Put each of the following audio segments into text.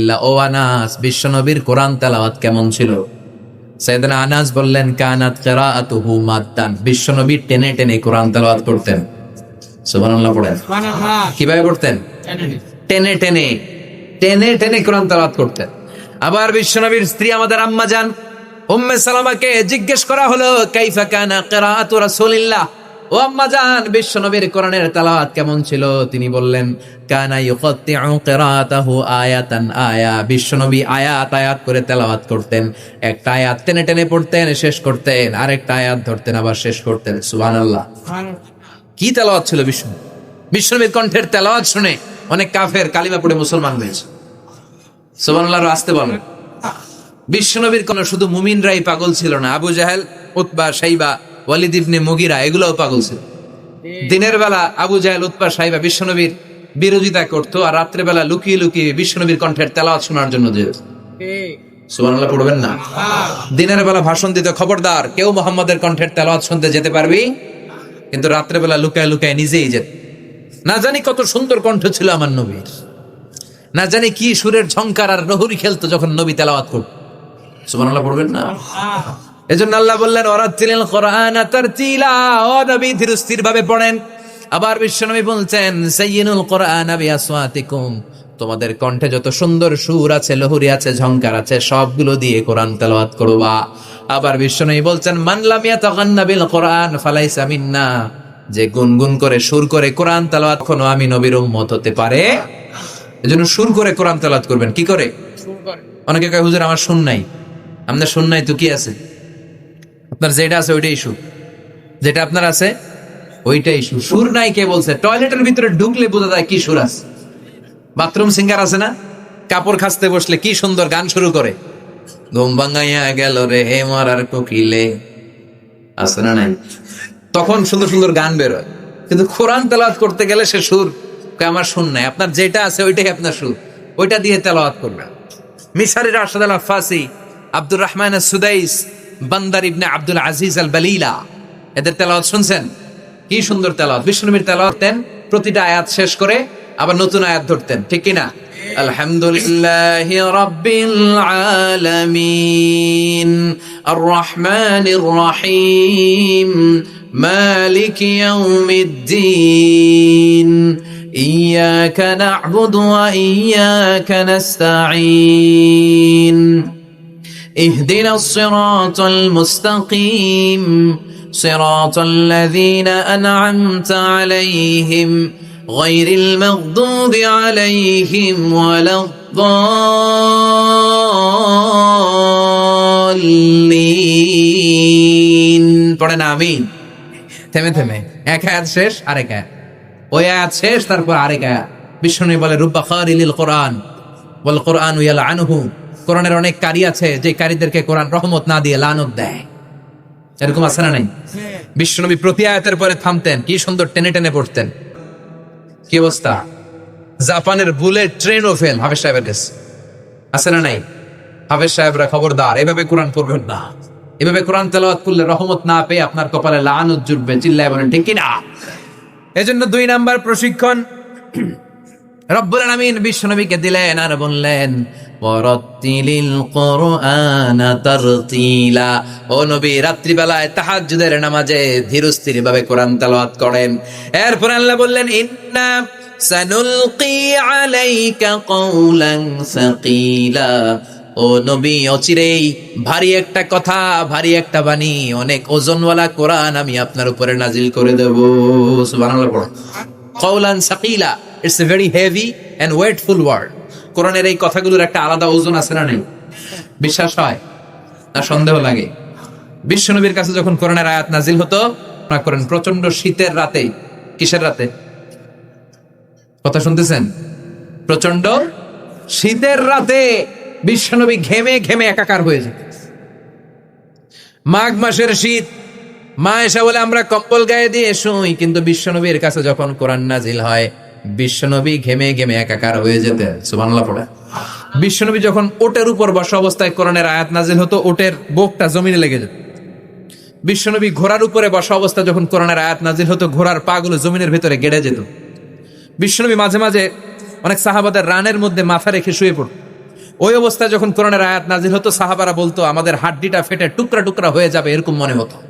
ইল্লা ও আনাস বিশ্বনবীর কোরআন তেলাওয়াত কেমন ছিল? আনাস বললেন কানাত কিরাআতুহু মাদ্দান। বিশ্বনবী টেনে টেনে কোরআন তেলাওয়াত করতেন। সুবহানাল্লাহ পড়েন। কীভাবে করতেন টেনে টেনে। টেনে টেনে। কোরআন তেলাওয়াত করতেন। আবার বিশ্বনবীর স্ত্রী আমাদের আম্মা জান উম্মে সালামাকে জিজ্ঞেস করা হলো কাইফা কানা কিরাআতু রাসূলিল্লাহ? ও আম্মা জান বিশ্বনবীর কোরআনের তেলাওয়াত কেমন ছিল? তিনি বললেন কানা ইউকাত্তিউ কিরাআতাহু আয়াতান আয়া। বিশ্বনবী আয়াত আয়াত করে তেলাওয়াত করতেন। একটা আয়াত টেনে টেনে পড়তেন শেষ করতেন। আরেকটা আয়াত ধরতেন আবার শেষ করতেন। সুবহানাল্লাহ। কি তেলাওয়াত ছিল বিষ্ণু বিষ্ণুবীর কণ্ঠের তেলাওয়াত শুনে অনেক কাফের কালিমা পড়ে মুসলমান হয়েছে। সুবহানাল্লাহ আসতে বলেন। বিশ্বনবীর কোন শুধু মুমিনরাই পাগল ছিল না। Abu Jahl Utba Saiba Walid ibn Mughira, এগুলোও পাগল ছিল। দিনের বেলা আবু জাহেল, উতবা সাহেবা বিশ্বনবীর বিরোধিতা করতো আর রাত্রে বেলা লুকিয়ে লুকিয়ে বিশ্বনবীর কণ্ঠের তেলাওয়াত শোনার জন্য যেত পড়বেন না? দিনের বেলা ভাষণ দিতে খবরদার, কেউ মোহাম্মদের কণ্ঠের তেলাওয়াত শুনতে যেতে পারবি? কিন্তু রাত্রে বেলা লুকায় লুকায় নিজেই যেত। না জানি কত সুন্দর কণ্ঠ ছিল আমার নবীর। না জানি কি সুরের ঝংকার আর নহরি খেলতো যখন নবী তেলাওয়াত করত। সুবহানাল্লাহ, পড়বেন না? এজন্য আল্লাহ বললেন ওরাতিল কোরআন তারতিলা। ও নবী ধীর স্থির ভাবে পড়েন। আবার বিশ্বনবী বলছেন সাইয়িনুল কোরআন বি আসওয়াতিকুম তোমাদের কণ্ঠে যত সুন্দর সুর আছে লহরি আছে ঝংকার আছে সবগুলো দিয়ে কোরআন তেলাওয়াত করবা। আবার বিশ্বনবী বলছেন মান লাম ইয়াতাগান্না বিল কোরআন ফালাইসা মিন্না। যে গুনগুন করে সুর করে কোরআন তেলাওয়াত কোনো আমি নবীর উম্মত হতে পারে? এজন্য সুর করে কোরআন তেলাওয়াত করবেন। কি করে? অনেকে কয় হুজুর আমার শুন নাই। আপনার শুন নাই তো কি আছে? আপনার যেটা আছে ওইটাই সুর যেটা আপনার আছে, ওইটাই সুর সুর নাই কে বলছে? টয়লেটের ভিতরে ঢুকলে বোঝা যায় কি সুর আছে। বাথরুম সিঙ্গার আছে না? কাপড় খাসতে বসলে কি সুন্দর গান শুরু করে। ঘুম ভাঙাইয়া গেল রে হে মারার কোকিলে। আছে না নাই? তখন সুন্দর সুন্দর গান বেরোয়। কিন্তু কোরআন তেলাওয়াত করতে গেলে সে সুর আমার শুন নাই। আপনার যেটা আছে ওইটাই আপনার সুর। ওইটা দিয়ে তেলাওয়াত করবেন। Mishary Rashid Al Afasy, Abdur Rahman Sudais বান্দার ইবনে আব্দুল আজিজ আল বালিলা এদের তেলাওয়াত শুনছেন কি সুন্দর তেলাওয়াত বিষ্ণুবীর তেলাওয়াত দেন প্রতিটা আয়াত শেষ করে আবার নতুন আয়াত ধরতেন ঠিক কি না আলহামদুলিল্লাহ রাব্বিল আলামিন আর রহমানির রহিম مالك يوم الدين إياك نعبد وإياك نستعين اهدنا الصراط المستقيم صراط الذين أنعمت عليهم غير المغضوب عليهم ولا الضالين পড়েন আমিন থেমে থেমে এক আয়াত শেষ আরেক আয়াত ওই আয়াত শেষ তারপর আরেক আয়াত বিষ্ণু বলে রুব্বা খারিলিল কোরআন বল কোরআন উয়াল আনহু কোরআনের অনেক কারি আছে, যে কারীদেরকে কোরআন রহমত না দিয়ে লানত দেয়। এরকম আছে না নাই? বিশ্বনবী প্রতি আয়াতের পরে থামতেন, কি সুন্দর টেনে টেনে পড়তেন। কি অবস্থা? জাপানের বুলেট ট্রেনও ফেল, হাফেজ সাহেবের কাছে। আছে না নাই? হাফেজ সাহেবরা খবরদার, এভাবে কোরআন পড়বেন না। এভাবে কোরআন তেলাওয়াত করলে রহমত না পেয়ে আপনার কপালে লানত জুটবে, চিল্লায় বলেন, ঠিক কিনা? এজন্য দুই নাম্বার প্রশিক্ষণ, রব্বুল আলামিন বিশ্বনবীকে দিলেন আর বললেন ও নবী, রাত্রিবেলায় নামাজে ভাবে কোরআন করেন। বললেন কওলান সাকিলা। ও নবী, অচিরেই ভারী একটা কথা, ভারী একটা বাণী, অনেক ওজনওয়ালা কোরআন আমি আপনার উপরে নাজিল করে দেব। পড়ো Sakila, it's a very heavy and weightful word. কোরআনের এই কথাগুলোর একটা আলাদা ওজন আছে না নেই? বিশ্বাস হয়? না সন্দেহ লাগে? বিশ্বনবীর কাছে যখন কোরআনের আয়াত নাজিল হতো না করেন প্রচণ্ড শীতের রাতে, কিসের রাতে? কথা শুনতেছেন? প্রচণ্ড শীতের রাতে বিশ্বনবী ঘেমে ঘেমে একাকার হয়ে যেত। মাঘ মাসের শীত, মা এসে বলে, আমরা কম্বল গায়ে দিয়ে শুই। কিন্তু বিশ্বনবীর কাছে যখন কোরআন নাজিল হয় বিশ্বনবী ঘেমে ঘেমে একাকার হয়ে যেতেন। সুবহানাল্লাহ পড়ে। বিশ্বনবী যখন ওটের উপর বসা অবস্থায় কোরআনের আয়াত নাজিল হতো, ওটের বোকটা জমিনে লেগে যেত। বিশ্বনবী ঘোড়ার উপরে বসা অবস্থা যখন কোরআনের আয়াত নাজিল হতো, ঘোড়ার পাগুলো জমিনের ভিতরে গেড়ে যেত। বিশ্বনবী মাঝে মাঝে অনেক সাহাবাদের রানের মধ্যে মাথা রেখে শুয়ে পড়ত। ওই অবস্থায় যখন কোরআনের আয়াত নাজিল হতো, সাহাবারা বলতো, আমাদের হাড্ডিটা ফেটে টুকরা টুকরা হয়ে যাবে, এরকম মনে হতো।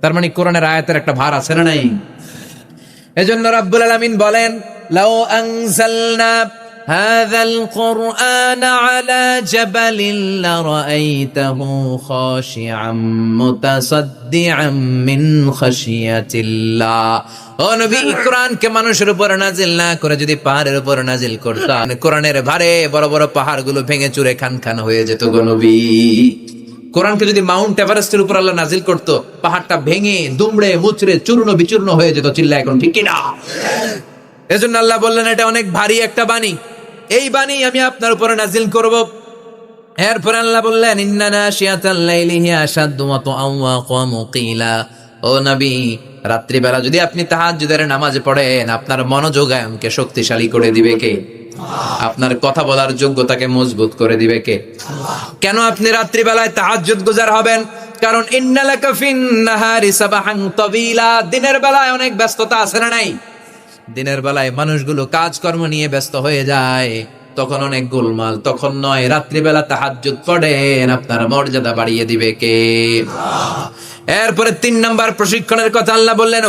তার মানে কোরআনের আয়াতের একটা ভার আছে না নাই? এজন্য রাব্বুল আলামিন বলেন লাউ আনজালনা هذا القرآن على جبل لرأيته خاشعا متصدعا من خشية الله ও নবী কোরআনকে মানুষের উপর নাজিল না করে যদি পাহাড়ের উপর নাজিল করতাম কোরআনের ভারে বড় বড় পাহাড়গুলো ভেঙে চুরে খান খান হয়ে যেত গো নবী কোরআনকে যদি মাউন্ট এভারেস্টের উপর আল্লাহ নাজিল করতো, পাহাড়টা ভেঙে, দুমড়ে, মুচড়ে, চূর্ণ বিচূর্ণ হয়ে যেত চিল্লা এখন, ঠিক কিনা? এজন্য আল্লাহ বললেন, এটা অনেক ভারী একটা বাণী। এই বাণী আমি আপনার উপরে নাজিল করব। এরপর আল্লাহ বললেন ইন্নানা শিয়াতাল লাইলি হিয়া আশাদ্দু ওয়া ওয়া মুকিলা। ও নবী, রাত্রিবেলা যদি আপনি তাহাজ্জুদের নামাজ পড়েন, আপনার মনোযোগায়নকে শক্তিশালী করে দিবে কে? আপনার কথা বলার যোগ্যতাকে মজবুত করে দিবে কে? কেন আপনি রাত্রিবেলায় তাহাজ্জুদ গুজার হবেন? কারণ দিনের বেলায় অনেক ব্যস্ততা আছে না নাই? দিনের বেলায় মানুষগুলো কাজকর্ম নিয়ে ব্যস্ত হয়ে যায়। তখন অনেক গোলমাল, তখন নয়, রাত্রিবেলা তাহাজ্জুদ পড়েন, আপনার মর্যাদা বাড়িয়ে দিবে কে? এরপরে তিন নাম্বার প্রশিক্ষণের কথা আল্লাহ বললেন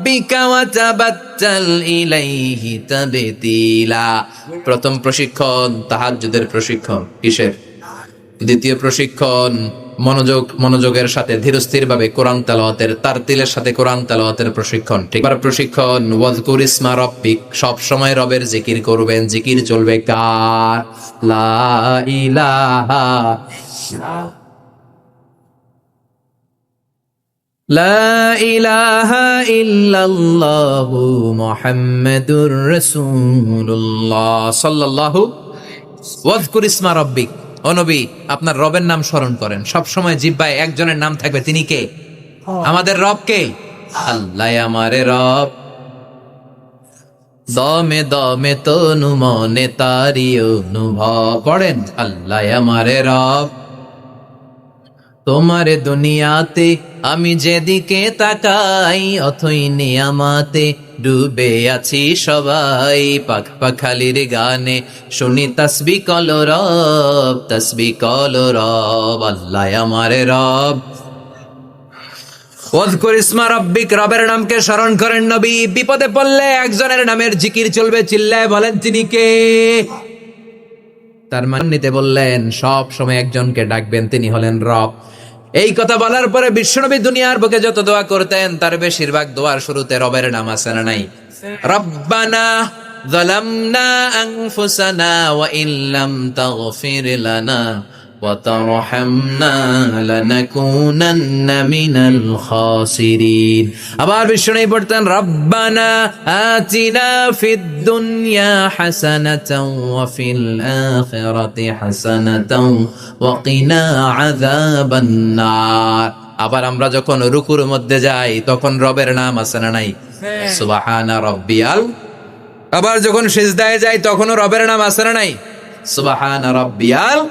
রাব্বিকা ওয়া তাবাত্তাল ইলাইহি প্রথম প্রশিক্ষণ, তাহাজ্জুদের প্রশিক্ষণ, কিসের? দ্বিতীয় প্রশিক্ষণ, মনোযোগ, মনোযোগের সাথে ধীরস্থির ভাবে কোরআন তেলাওয়াতের তার তিলের সাথে কোরআন তেলাওয়াতের প্রশিক্ষণ। ঠিক এবার প্রশিক্ষণ, ওয়াজকুর ইসমা রব্বিক, সব সময় রবের জিকির করবেন। জিকির চলবে কার? লা ইলাহা لا إله إلا الله محمد رسول الله صلى الله ওয়াজকুর ইসমা রব্বিক ও নবী আপনার রবের নাম স্মরণ করেন সব সময় জিব্বায় একজনের নাম থাকবে তিনি কে আমাদের রব কে আল্লাহ আমারে রব দমে দমে তনু মনে তারি অনুভব পড়েন আল্লাহ আমারে রব তোমারে দুনিয়াতে আমি যেদিকে তাকাই, অথই নিয়ামাতে ডুবে আছি সবাই। পাখ পাখালির গানে শুনি তসবি কল রব, তসবি কল রব, আল্লাহ আমারে রব। ওয়াজকুর ইসমা রব্বিক, রবের নামকে স্মরণ করেন নবী। বিপদে পড়লে একজনের নামের জিকির চলবে, চিল্লায় বলেন তিনি কে? তার মান নিতে বললেন, সব সময় একজনকে ডাকবেন, তিনি হলেন রব। এই কথা বলার পরে বিশ্বনবী দুনিয়ার বুকে যত দোয়া করতেন তার বেশিরভাগ দোয়ার শুরুতে রবের নাম আছে না নাই রব্বানা ظلمنا أنفسنا وإن لم تغفر لنا আবার বিষ্ণু পড়তেন রব্বানা আবার আমরা যখন রুকুর মধ্যে যাই তখন রবের নাম আছে না নাই? হ্যাঁ। সুবাহানা রব্বিয়াল। আবার যখন সিজদায় যাই তখনও রবের নাম আছে না নাই? সুবাহানা রব্বিয়াল।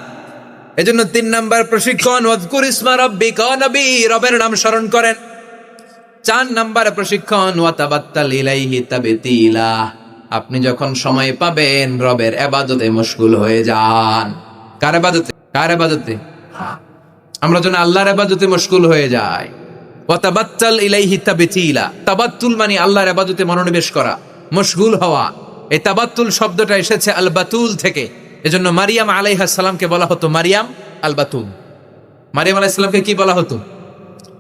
এজন্য তিন নাম্বার প্রশিক্ষণ, ওয়াজকুর ইসমা রাব্বিকা নবী রবের নাম স্মরণ করেন। চার নাম্বার প্রশিক্ষণ, ওয়াতাবাত্তাল ইলাইহি তাবতিলা আপনি যখন সময় পাবেন, রবের ইবাদতে মশগুল হয়ে যান। কার ইবাদতে কার ইবাদতে আমরা যেন আল্লাহর এবাদতে মশগুল হয়ে যাই। ওয়াতাবাত্তাল ইলাইহি তাবতিলা তাবাত্তুল মানে আল্লাহর এবাদতে মনোনিবেশ করা, মশগুল হওয়া। এই তাবাত্তুল শব্দটা এসেছে আল বাতুল থেকে। এজন্য মারিয়াম আলাইহাস সালামকে বলা হতো মারিয়াম আল বাতুল মারিয়াম আলাইহিস সালামকে কি বলা হতো?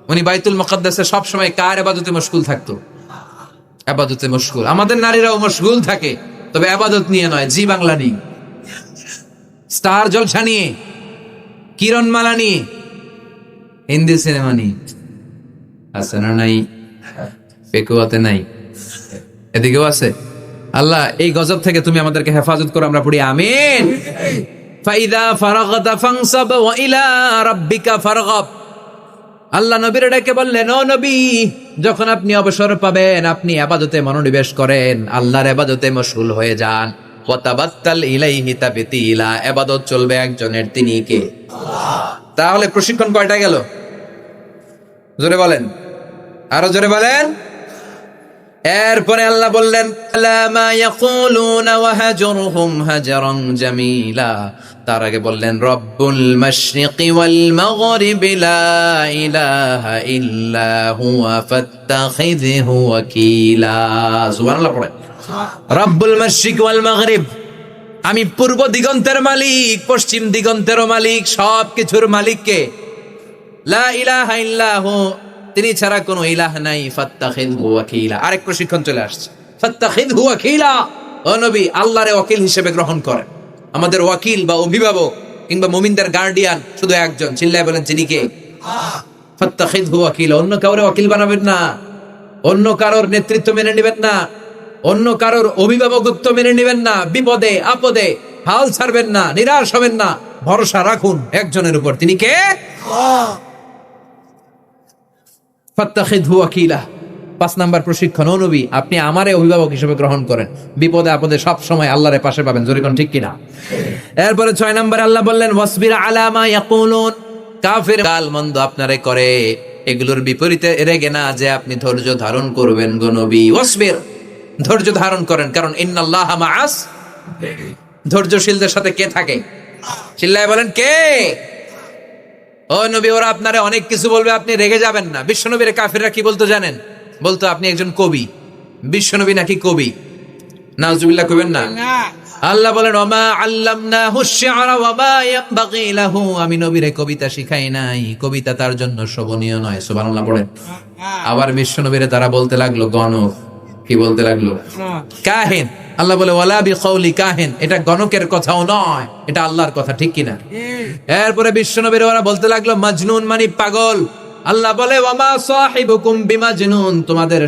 উনি বাইতুল মুকদ্দাসে সবসময় কার আবাদতে মশগুল থাকতো? আবাদতে মশগুল। আমাদের নারীরাও মশগুল থাকে, তবে আবাদত নিয়ে নয়, জি বাংলা নিয়ে। স্টার জলসা নিয়ে, কিরণমালা নিয়ে, হিন্দি সিনেমা নিয়ে। আছে না নাই? পেকুয়াতে নাই? এদিকেও আছে? আল্লাহ, এই গজব থেকে তুমি আমাদেরকে হেফাজত করো, আমরা পড়ি, আমিন। ফাইদা ফারাগতা ফাংসাব ওয়া ইলা রাব্বিকা ফারগাব। আল্লাহ নবীর ডেকে বললেন, ও নবী, যখন আপনি অবসর পাবেন, আপনি আবাদতে মনোনিবেশ করেন, আল্লাহর আবাদতে মশগুল হয়ে যান। ওয়াতাবাত্তাল ইলাইহি তাবতিলা ইবাদত চলবে একজনের, তিনি কে? তাহলে প্রশিক্ষণ কয়টা গেল? জোরে বলেন। আরও জোরে বলেন। এরপরে আল্লাহ বললেন, "আলা মা ইয়াকুলুনা ওয়াহাজুরহুম হাজরান জামিলা। তার আগে বললেন, রব্বুল ইল্লা রব্বুল আমি পূর্ব দিগন্তের মালিক, পশ্চিম দিগন্তেরও মালিক সব কিছুর মালিককে লা তিনি ছাড়া কোনো ইলাহ নাই, ফাত্তাখিযহু ওয়াকিলা। আরেক প্রশিক্ষণ চলে আসছে। ফাত্তাখিযহু ওয়াকিলা। ও নবী, আল্লাহরে ওয়াকিল হিসেবে গ্রহণ করেন। আমাদের ওয়াকিল বা অভিভাবক কিংবা মুমিনদের গার্ডিয়ান শুধু একজন, চিল্লায় বলেন তিনি কে? ফাত্তাখিযহু ওয়াকিলা। অন্য কাউরে ওয়াকিল বানাবেন না। অন্য কারোর নেতৃত্ব মেনে নেবেন না। অন্য কারোর অভিভাবকত্ব মেনে নেবেন না। বিপদে, আপদে হাল ছাড়বেন না, নিরাশ হবেন না। ভরসা রাখুন একজনের উপর। তিনি কে? পাঁচ নাম্বার প্রশিক্ষণ, ও নবী, আপনি আমারে অভিভাবক হিসেবে গ্রহণ করেন। বিপদে আপদে সব সময় পাশে পাবেন। জোরে কোন ঠিক কিনা? এরপরে ছয় নাম্বার আল্লাহ বললেন, ওয়াসবির আলা ইয়াকুলুন। কাফির গাল মন্দ আপনারে করে। এগুলোর বিপরীতে রেগে না যে আপনি ধৈর্য ধারণ করবেন গো নবী। ওয়াসবির, ধৈর্য ধারণ করেন, কারণ ইন্নাল্লাহা মাআস। ধৈর্যশীলদের সাথে কে থাকে? চিল্লায় বলেন, কে? ও নবী ওরা আপনারে অনেক কিছু বলবে আপনি রেগে যাবেন না। বিশ্বনবীর কাফিররা কি বলতো জানেন? বলতো আপনি একজন কবি। বিশ্বনবী নাকি কবি? নাউজুবিল্লাহ কইবেন না। আল্লাহ বলেন ওমা হুশিয়ারা ওয়ামা ইয়ামবাগি লাহু। আমি নবীরে কবিতা শিখাই নাই। কবিতা তার জন্য শোভনীয় নয় সুবহানাল্লাহ পড়েন। আবার বিশ্বনবীরে তারা বলতে লাগল গণক। কি বলতে লাগল? কাহিন। আল্লাহ বলে, ওয়ালা বি কওলি কাহিন। এটা গণকের কথাও নয়, এটা আল্লাহর কথা, ঠিক কিনা? এরপরে বিশ্বনবীর ওরা বলতে লাগল, মাজনুন মানে পাগল। আল্লাহ বলে, ওয়ামা সাহিবুকুম বিমাজনুন। তোমাদের